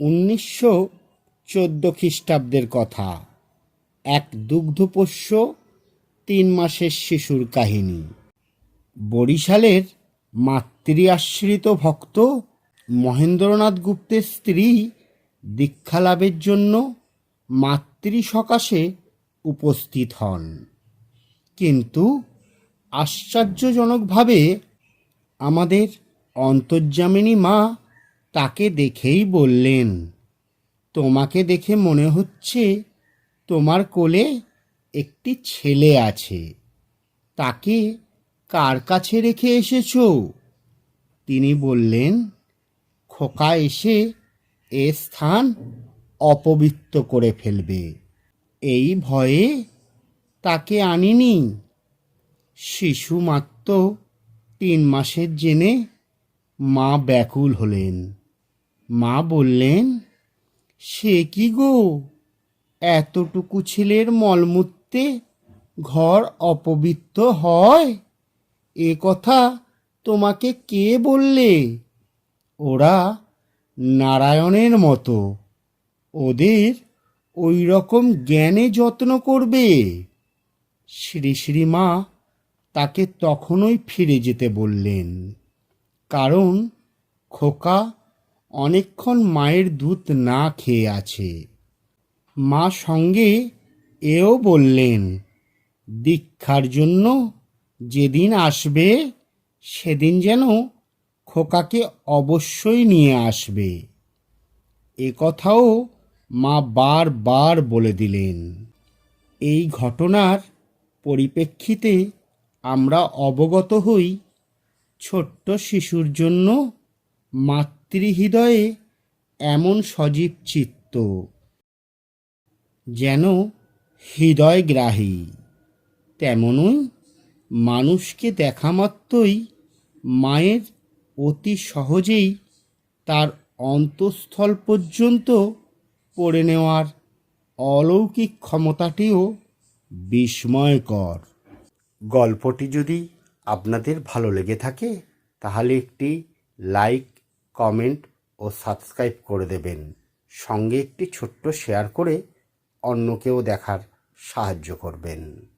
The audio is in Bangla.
উনিশশো চোদ্দ খ্রিস্টাব্দের কথা। এক দুগ্ধপোষ্য তিন মাসের শিশুর কাহিনী। বরিশালের মাতৃ আশ্রিত ভক্ত মহেন্দ্রনাথ গুপ্তের স্ত্রী দীক্ষা লাভের জন্য মাতৃ সকাশে উপস্থিত হন। কিন্তু আশ্চর্যজনকভাবে আমাদের অন্তর্যামিনী মা তাকে দেখেই বললেন, তোমাকে দেখে মনে হচ্ছে তোমার কোলে একটি ছেলে আছে। তাকে কার কাছে রেখে এসেছ? তিনি বললেন, খোকা এসে এ স্থান অপবিত্র করে ফেলবে। এই ভয়ে তাকে আনিনি। শিশু মাত্র তিন মাসের জেনে মা ব্যাকুল হলেন। মা বললেন, সে কি গো? এতটুকু ছেলের মলমূত্রে ঘর অপবিত্র হয়? এ কথা তোমাকে কে বললে? ওরা নারায়ণের মতো। ওদের ওই রকম জ্ঞানে যত্ন করবে। শ্রী শ্রী মা তাকে তখনই ফিরে যেতে বললেন, কারণ খোকা অনেকক্ষণ মায়ের দুধ না খেয়ে আছে। মা সঙ্গে এও বললেন, দীক্ষার জন্য যেদিন আসবে, সেদিন যেন খোকাকে অবশ্যই নিয়ে আসবে। এ কথাও মা বারবার বলে দিলেন। এই ঘটনার পরিপ্রেক্ষিতে আমরা অবগত হই ছোট্ট শিশুর জন্য মাতৃহৃদয়ে এমন সজীব চিত্ত যেন হৃদয়গ্রাহী। তেমনই মানুষকে দেখা মাত্রই মায়ের অতি সহজেই তার অন্তঃস্থল পর্যন্ত পড়ে নেওয়ার অলৌকিক ক্ষমতাটিও বিস্ময়কর। গল্পটি যদি আপনাদের ভালো লেগে থাকে, তাহলে একটি লাইক কমেন্ট ও সাবস্ক্রাইব করে দেবেন। সঙ্গে একটি ছোট্ট শেয়ার করে অন্যকেও দেখার সাহায্য করবেন।